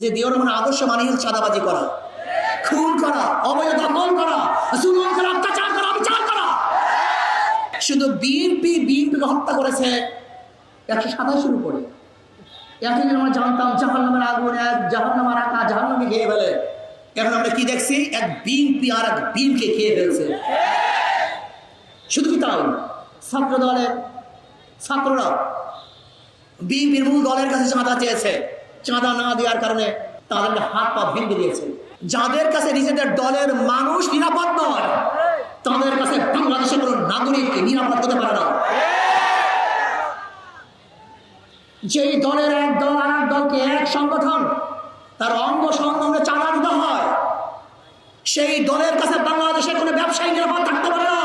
যে দিওর রহমান আদর্শ মানে হচ্ছে চাঁদাবাজি করা। খুন করা, অবৈধ দখল করা, জুলুম করা, অত্যাচার করা বিচার করা। শুধু বিএনপি বিএনপিকে হত্যা করেছে একশো সাতাশের উপরে। এতদিন আমরা জানতাম জাহান নামের আগুন, এক জাহান নামার আঁকা জাহান নামে খেয়ে ফেলে। এখন আমরা কি দেখছি? এক বিএনপি আর এক বিএনকে খেয়ে ফেলছে। শুধু কি তাই? ছাত্র দলের ছাত্ররা বিএনপির মূল দলের কাছে চাঁদা চেয়েছে। চাঁদা না দেওয়ার কারণে তাদেরকে হাত পা ভেঙে দিয়েছে। যাদের কাছে নিজেদের দলের মানুষ নিরাপদ নয়, তাদের কাছে বাংলাদেশের কোনো নাগরিক নিরাপদ হতে পারে না। যেই দলের এক দল আর এক দলকে এক সংগঠন, তার অঙ্গ সংগঠনে চাঁদা দিতে হয়, সেই দলের কাছে বাংলাদেশের কোনো ব্যবসায়ী নিরাপদ থাকতে পারে না।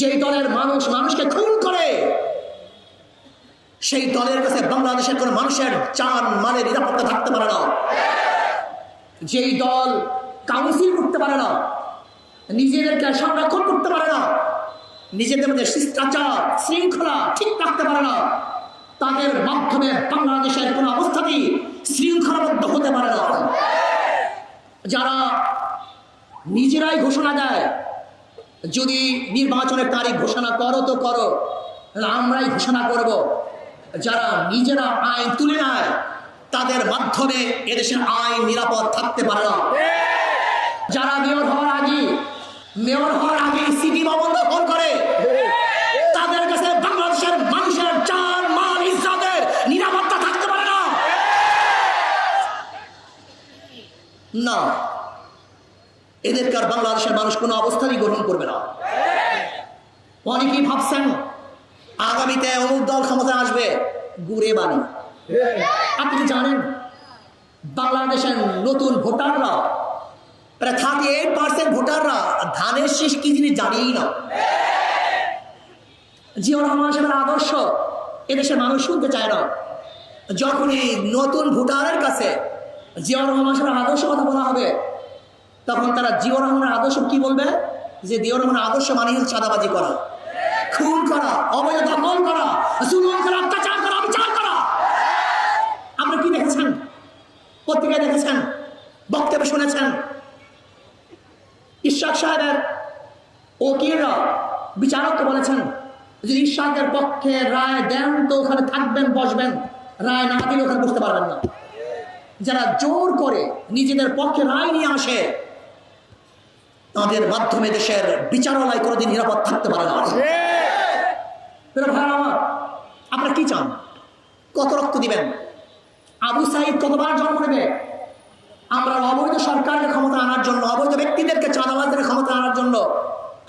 যেই দলের মানুষ মানুষকে খুন করে সেই দলের কাছে বাংলাদেশের কোন মানুষের চান মালের নিরাপত্তা থাকতে পারে না। যেই দল কাউন্সিল করতে পারে না, নিজেদেরকে সংরক্ষণ করতে পারে না, নিজেদের মধ্যে শিষ্টাচার, শৃঙ্খলা ঠিক রাখতে পারে না, তাদের মাধ্যমে বাংলাদেশের কোনো অবস্থাতেই শৃঙ্খলাবদ্ধ হতে পারে না। যারা নিজেরাই ঘোষণা দেয়, যদি নির্বাচনের তারিখ ঘোষণা করো তো করো আমরাই ঘোষণা করব। যারা নিজেরা আইন তুলে নেয়, তাদের মাধ্যমে এদেশের আইন নিরাপদ থাকতে পারে না। যারা মেয়র হওয়ার আগে, মেয়র হওয়ার আগে সিটি ভবন দখল করে, তাদের কাছে বাংলাদেশের মানুষের চান মাল, ইজ্জাতের নিরাপত্তা থাকতে পারে না। না, এদেরকে আর বাংলাদেশের মানুষ কোনো অবস্থানই গ্রহণ করবে না। অনেকেই ভাবছেন আগামীতে অমুক দল ক্ষমতায় আসবে গুড়ে বানি আপনি কি জানেন, বাংলাদেশের নতুন ভোটাররা প্রায় থার্টি এইট পার্সেন্ট ভোটাররা ধানের শেষ কি জিনিস জানিয়েই না। জিয়র রহমান আদর্শ, এদেশের মানুষ শুনতে চায় না। যখনই নতুন ভোটারের কাছে জিয়র রহমান আদর্শ কথা বলা হবে, তখন তারা জিও রহমানের আদর্শ কি বলবে? যে জিও রহমানের আদর্শ মানে চাঁদাবাজি করা। খুন করা, অবৈধ দখল করা, জুলুম করা, অত্যাচার করা, বিচার করা। আপনি কি দেখেছেন? পত্রিকায় দেখেছেন? বক্তব্য শুনেছেন? ইশাক সাহেবের ওকিলরা বিচারককে বলেছেন যদি ইশাকের পক্ষে রায় দেন তো ওখানে থাকবেন, বসবেন। রায় না দিলে ওখানে বসতে পারবেন না। যারা জোর করে নিজেদের পক্ষে রায় নিয়ে আসে তাদের মাধ্যমে দেশের বিচারালয় কোনোদিন নিরাপদ থাকতে পারে না। আপনারা কি চান? কত রক্ত দিবেন? আবু সাইদ কতবার জন্ম নেবে? আমরা অবৈধ সরকারকে ক্ষমতা আনার জন্য, অবৈধ ব্যক্তিদেরকে চাঁদাবাজদের ক্ষমতা আনার জন্য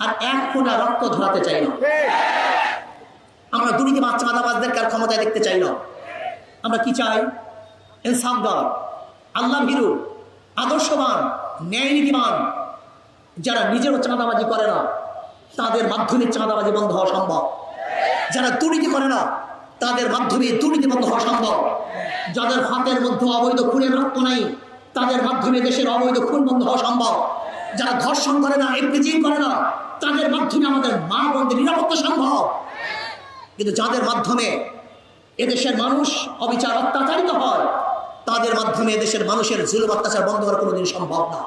আর এক ফোঁটা রক্ত ধরাতে চাই না। আমরা দুর্নীতিবাজ চাঁদাবাজদেরকে আর ক্ষমতায় দেখতে চাই না। আমরা কি চাই? ইনসাফদার আল্লাহ ভীরু, আদর্শবান ন্যায় নীতিবান যারা নিজেরও চাঁদাবাজি করে না, তাদের মাধ্যমে চাঁদাবাজি বন্ধ হওয়া সম্ভব। যারা দুর্নীতি করে না, তাদের মাধ্যমে দুর্নীতি বন্ধ হওয়া সম্ভব। যাদের হাতের মধ্যে অবৈধ খুনের রক্ত নাই, তাদের মাধ্যমে দেশের অবৈধ খুন বন্ধ হওয়া সম্ভব। যারা ধর্ষণ করে না এফপিজিং করে না, তাদের মাধ্যমে আমাদের মা বোনদের নিরাপত্তা সম্ভব। কিন্তু যাদের মাধ্যমে এদেশের মানুষ অবিচার অত্যাচারিত হয়, তাদের মাধ্যমে দেশের মানুষের জুলুম অত্যাচার বন্ধ করা কোনোদিন সম্ভব না।